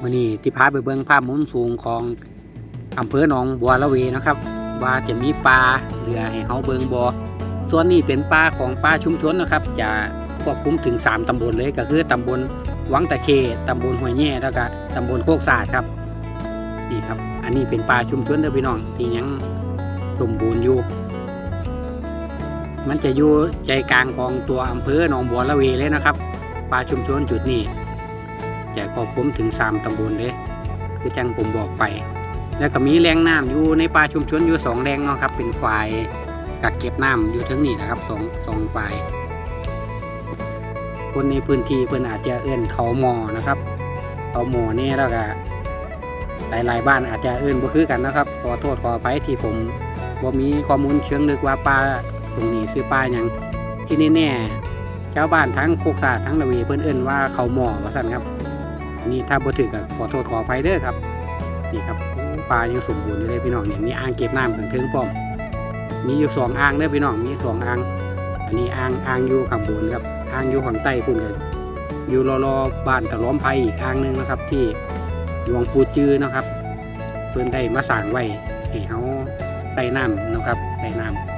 มื่อนี้ที่พาไปเบิ่งภาพมุมสูงของอำเภอหนองบัวละเวนะครับ ว่าจะมีปลาเหลือให้เฮาเบิ่งบ่ส่วนนี้เป็นปลาของปลาชุมชนนะครับ จะควบคุมถึง 3 ตำบลเลยก็คือตำบลวังตะเคตำบลห้วยแย่แล้วก็ตำบลโคกสาดครับนี่ครับ อันนี้เป็นปลาชุมชนเด้อพี่น้องที่ยังสมบูรณ์อยู่ มันจะอยู่ใจกลางของตัวอำเภอหนองบัวละเวเลยนะครับ ปลาชุมชนจุดนี้ จะควบคุมถึงสามตำบลเลยคือจังผมบอกไป แล้วก็มีแรงน้ำอยู่ในป่าชุมชนอยู่สองแรงเนาะครับ เป็นฝ่ายกักเก็บน้ำอยู่ทั้งนี้นะครับสองสองฝ่าย คนในพื้นที่เพื่อนอาจจะเอื้อนเขาหมอนะครับเขาหมอนี่แล้วก็หลายๆบ้านอาจจะเอื้อนบ่คือกันนะครับขอโทษขออภัยที่ผมบ่มีข้อมูลเชิงลึกว่าปลาตรงนี้ซื้อปลาอย่างที่แน่ๆชาวบ้านทั้งโคกสาทั้งละเวเพื่อนเอื้อนว่าเขาหมอว่าสั่นครับ นี่ถ้าบ่ถึกก็ขอโทษขออภัยเด้อครับ นี่ครับโอ้ปลายังสมบูรณ์อยู่เลยพี่น้องเนี่ยมีอ่างเก็บน้ำถึงถึงพร้อมมีอยู่สองอ่างเด้อพี่น้องมีสองอ่าง อันนี้อ่างอ่างอยู่ข้างบนครับอ่างอยู่ข้างใต้พุ่นกันอยู่รอรอบ้านตะล้อมไผ่อีกอ่างหนึงนะครับ ที่หลวงปู่จือนะครับเพิ่นได้มาสร้างไว้ให้เฮาใส่น้ำนะครับใส่น้ำ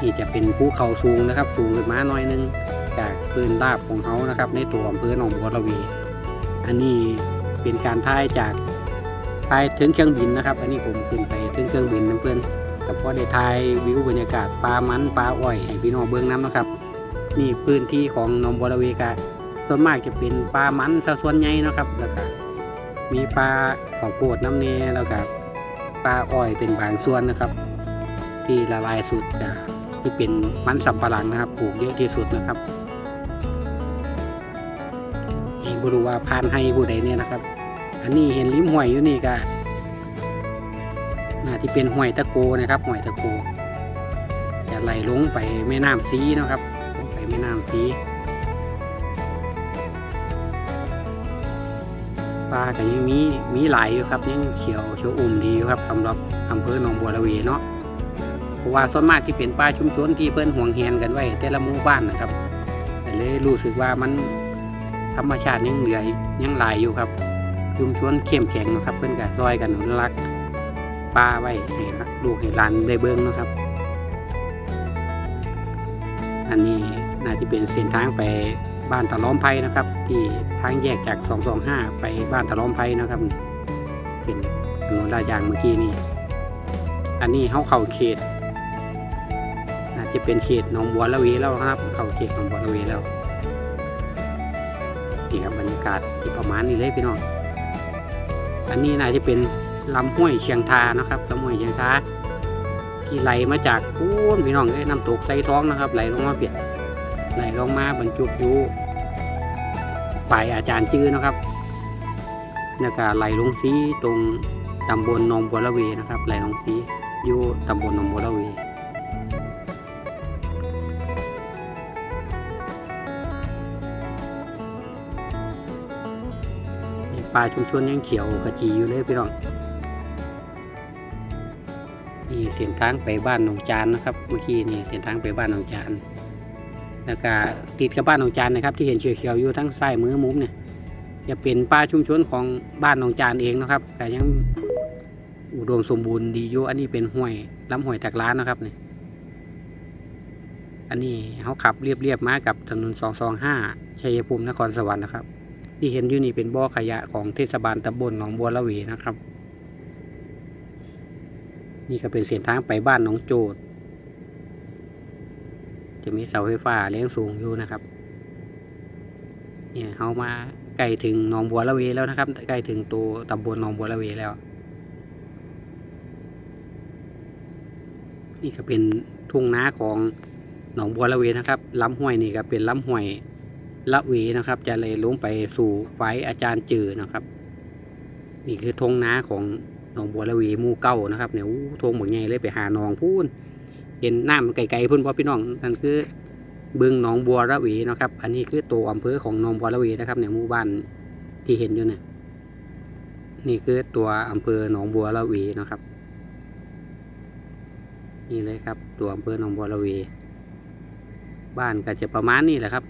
นี่จะเป็นภูเขาสูงนะครับ สูงขึ้นมาหน่อยนึง จากปืนราบของเขานะครับ ในตัวอำเภอหนองบัวระเวีอันนี้เป็นการท่ายจากท่ายถึงเครื่องบินนะครับ อันนี้ผมขึ้นไปถึงเครื่องบินน้ำเพื่อนกับพอได้ถ่ายวิวบรรยากาศปลามันปลาอ้อยให้พี่น้องเบิ้องน้ำนะครับนี่พื้นที่ของหนองบัวระเวกะส่วนมากจะเป็นปลามันซะส่วนใหญ่นะครับแล้วก็มีปลาข้าวโพดน้ำเนแล้วก็ปลาอ้อยเป็นบางส่วนนะครับ ที่ละลายสุดจะที่เป็นมันสำปะหลังนะครับปลูกเยอะที่สุดนะครับ บรู้ว่าพานให้ผู้ใดเนี่ยนะครับ อันนี้เห็นริมห้วยอยู่นี่ก็น่าที่เป็นห้วยตะโกนะครับห้วยตะโกจะไหลลงไปแม่น้ำซีนะครับลงไปแม่น้ำซีปลาก็ยังมีมีหลายอยู่ครับยังเขียวเขียวอุ่มดีอยู่ครับสำหรับอำเภอหนองบัวระเวเนาะเพราะว่าส่วนมากที่เป็นปลาชุมชนที่เพิ่นห่วงแหนกันไว้แต่ละหมู่บ้านนะครับแต่เลยรู้สึกว่ามัน ธรรมชาติยังเหลือยังหลายอยู่ครับชุมชนเข้มแข็งนะครับ เพื่อนกับซอยกันอนุรักปลาไว้ให้ลูกให้หลานได้เบิ้งนะครับ อันนี้น่าจะเป็นเส้นทางไปบ้านตะล้อมไผ่นะครับ ที่ทางแยกจาก 225 ไปบ้านตะล้อมไผ่นะครับนี่เป็นถนนลาดยางเมื่อกี้นี่อันนี้เขาเข้าเขตน่าจะเป็นเขตหนองบัวละเวแล้วครับ เข้าเขตหนองบัวละเวแล้ว นี่ครับบรรยากาศที่ประมาณนี้เลยพี่น้องอันนี้น่าจะเป็นลำห้วยเชียงทานะครับลำห้วยเชียงทาที่ไหลมาจากปูนพี่น้องเอ้น้ำตกไซท้องนะครับ ไหลลงมาเปียกไหลลงมาบรรจุอยู่ปลายอาจารย์จื้อนะครับแล้วก็ไหลลงซีตรงตำบลหนองบัวละเวนะครับไหลลงซีอยู่ตำบลหนองบัวละเว ปลาชุมชนยังเขียวขจีอยู่เลยพี่น้องนี่เส้นทางไปบ้านหนองจานนะครับ เมื่อกี้นี่เส้นทางไปบ้านหนองจานแล้วก็ติดกับบ้านหนองจานนะครับ ที่เห็นเขียวๆอยู่ทั้งซ้ายมือมุมเนี่ยจะเป็นป่าชุมชนของบ้านหนองจานเองนะครับ แต่ยังอุดมสมบูรณ์ดีอยู่อันนี้เป็นห้วยลำห้วยจากร้านนะครับนี่อันนี้เขาขับเรียบๆมากับถนน 225ชัยภูมินครสวรรค์นะครับ ที่เห็นอยู่นี่เป็นบ่อขยะของเทศบาลตำบลหนองบัวละเวนะครับ นี่ก็เป็นเส้นทางไปบ้านหนองโจดจะมีเสาไฟฟ้าแรงสูงอยู่นะครับ เนี่ยเขามาใกล้ถึงหนองบัวละเวแล้วนะครับใกล้ถึงตัวตำบลหนองบัวละเวแล้ว นี่ก็เป็นทุ่งนาของหนองบัวละเวนะครับลำห้วยนี่ก็เป็นลำห้วย ละเวนะครับ จะเลยลงไปสู่ไฟอาจารย์จือนะครับ นี่คือธงนาของหนองบัวละวหมู่เก้านะครับเนี่ยอู้ธงบางเลยไปหาหนองพูนเห็นน้ำไกลๆพุ่นพ่อพี่น้องนั่นคือบึงหนองบัวละเวนะครับ อันนี้คือตัวอำเภอของหนองบัวละเวนะครับเนี่ยหมู่บ้านที่เห็นอยู่เนี่ยนี่คือตัวอำเภอหนองบัวละเวนะครับ นี่เลยครับ ตัวอำเภอหนองบัวละเวบ้านก็จะประมาณนี้แหละครับ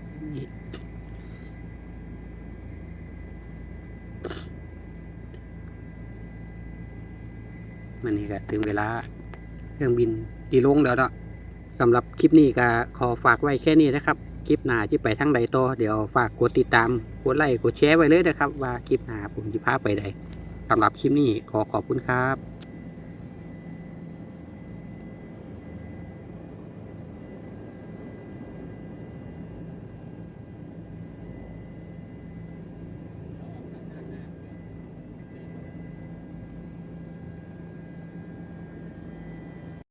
มันนี่ก็ถึงเวลาเครื่องบินดีลงแล้วเนาะสำหรับคลิปนี้ก็ขอฝากไว้แค่นี้นะครับ คลิปหน้าที่ไปทั้งใดต่อเดี๋ยวฝากกดติดตาม กดไลค์ กดแชร์ไว้เลยนะครับ ว่าคลิปหน้าผมจะพาไปใดสำหรับคลิปนี้ขอขอบคุณครับ